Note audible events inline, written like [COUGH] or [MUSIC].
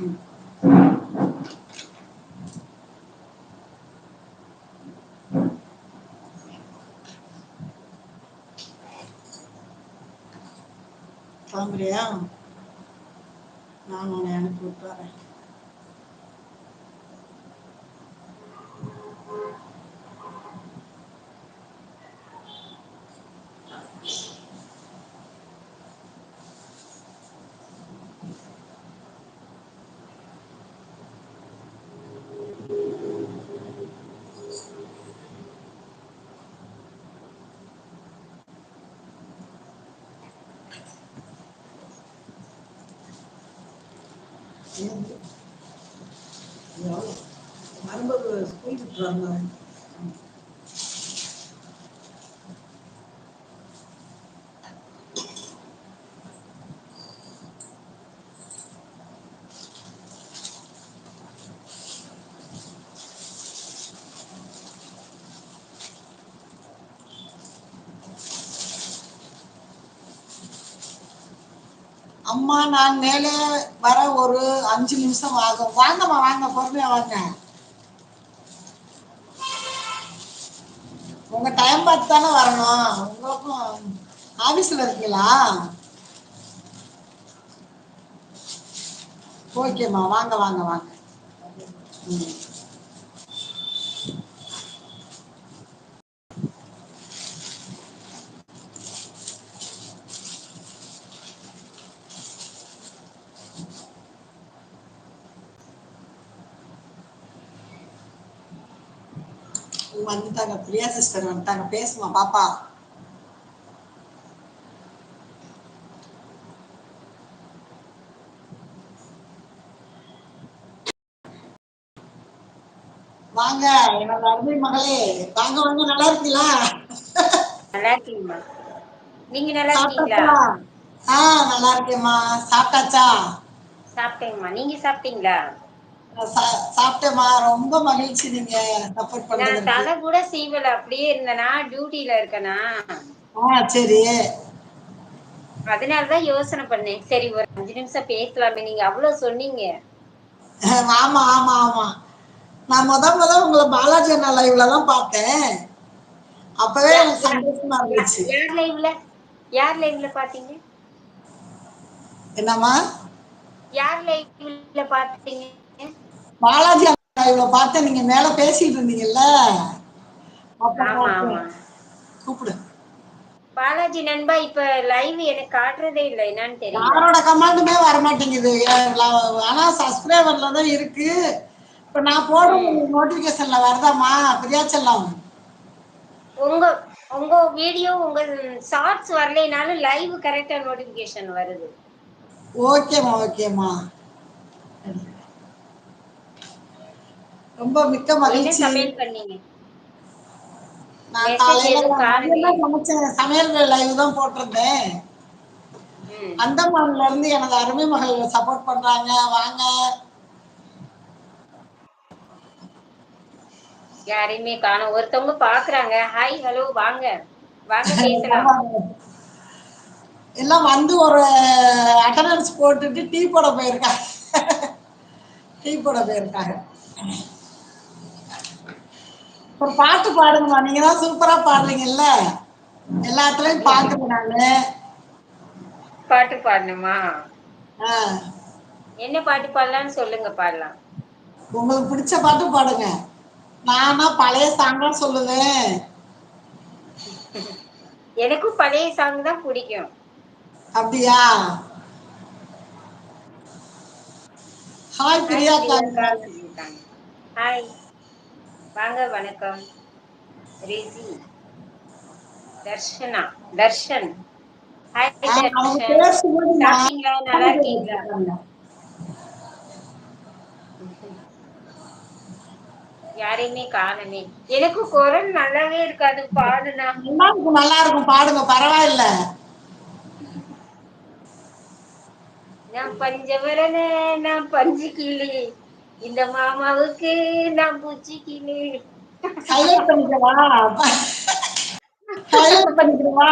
ம் கெளம்புறியா உன்னை அனுப்பி விட்டு மருமகள் ஸ்கூல் விட்டுறாங்க அம்மா நான் மேலே வர ஒரு அஞ்சு நிமிஷம் ஆகும். வாங்கம்மா வாங்க பொறுமையா வாங்க. உங்க டைம் பார்த்து தானே வரணும். உங்களுக்கும் ஆபீஸ்ல இருக்கீங்களா? ஓகேம்மா வாங்க வாங்க வாங்க. ம். வந்துட்டாங்க பிரியா சிஸ்டர் வந்துட்டாங்க பேசுமா பாப்பா வாங்க என்னோட அருமை மகளே வாங்க வாங்க நல்லா இருக்கீங்களா நல்லா இருக்கீங்கம்மா நீங்க நல்லா இருக்கீங்களா சாப்பிட்டாச்சா ஆ நல்லா இருக்கேம்மா சாப்பிட்டாச்சா சாப்பிட்டேங்கம்மா நீங்க சாப்பிட்டீங்களா சா- சாப்பிட்டேம்மா. ரொம்ப மகிழ்ச்சி நீங்க சப்போர்ட் நான் பண்றதுக்கு. தலை கூட சீவல அப்படியே இருந்தேனா டியூட்டில இருக்கேனா? ஆ சரி. அதனாலதான் யோசனை பண்ணேன். சரி ஒரு அஞ்சு நிமிஷம் பேசலாமே. நீங்க அவ்வளவு சொன்னீங்க. ஆமா ஆமா ஆமா. நான் முத முத உங்களை பாலாஜி அண்ணா லைவ்ல தான் பார்த்தேன். அப்பவே சந்தோஷமா இருந்துச்சு. யார் லைவ்ல யார் லைவ்ல பாத்தீங்க என்னம்மா? யார் லைவ்ல பாத்தீங்க பாலாஜி லைவ்ல பார்த்தேன் நீங்க மேல பேசிட்டு இருந்தீங்கல்ல? கூப்பிடு. பாலாஜி நண்பா இப்ப லைவ் எனக்கு காட்டுறதே இல்லை. என்னன்னு தெரியல. யாரோட கமெண்டுமே வர மாட்டேங்குது ஆனா சப்ஸ்கிரைபர்ல தான் இருக்கு. இப்ப நான் போடுறது ம். நோட்டிபிகேஷன்ல வருதாம்மா? பிரியா செல்லம் உங்க உங்க வீடியோ உங்க ஷார்ட்ஸ் வரலைனாலும் லைவ் கரெக்டா நோட்டிபிகேஷன் வருது. ஓகேம்மா ஓகேம்மா. ரொம்ப மிக்க மகிழ்ச்சி. சமையல் பண்ணீங்க? நான் காலையில சமைச்சேன் சமையல் லைவ் தான் போட்டிருந்தேன். அந்தமான்ல இருந்து எனது அருமை மகள் சப்போர்ட் பண்றாங்க வாங்க. யாரையுமே காணோம். ஒருத்தவங்க பாக்குறாங்க. ஹாய் ஹலோ வாங்க. வாங்க [LAUGHS] பேசலாம். எல்லாம் வந்து ஒரு அட்டண்டன்ஸ் போட்டுட்டு டீ போட போயிருக்காங்க. [LAUGHS] டீ போட போயிருக்காங்க. ஒரு பாட்டு பாடுங்கம்மா. நீங்க தான் சூப்பரா பாடுறீங்கல்ல? எல்லாத்துலயும் பாக்குறேன் நானு. பாட்டு பாடணுமா? என்ன பாட்டு பாடலாம்னு சொல்லுங்க பாடலாம். உங்களுக்கு பிடிச்ச பாட்டு பாடுங்க. நானா பழைய சாங்கா சொல்லுவேன். எனக்கும் பழைய சாங் தான் பிடிக்கும். அப்படியா? ஹாய் பிரியா. ஹாய் வாங்க வணக்கம். ரிசி தர்ஷனா தர்ஷன். ஹாய் தர்ஷன். சாப்பிட்டீங்களா? நல்லா இருக்கீங்களா? யாரையுமே காணமே. எனக்கும் குரல் நல்லாவே இருக்காது பாடுனா. நல்லா இருக்கும் பாடுங்க பரவாயில்ல. நான் பஞ்சவரண நான் பஞ்சு கிளி இந்த மாமாவுக்கு நான் பூச்சிக்கினேன். கிளி ஹைலைட் பண்ணிக்கவா? ஹைலைட் பண்ணிக்கிறவா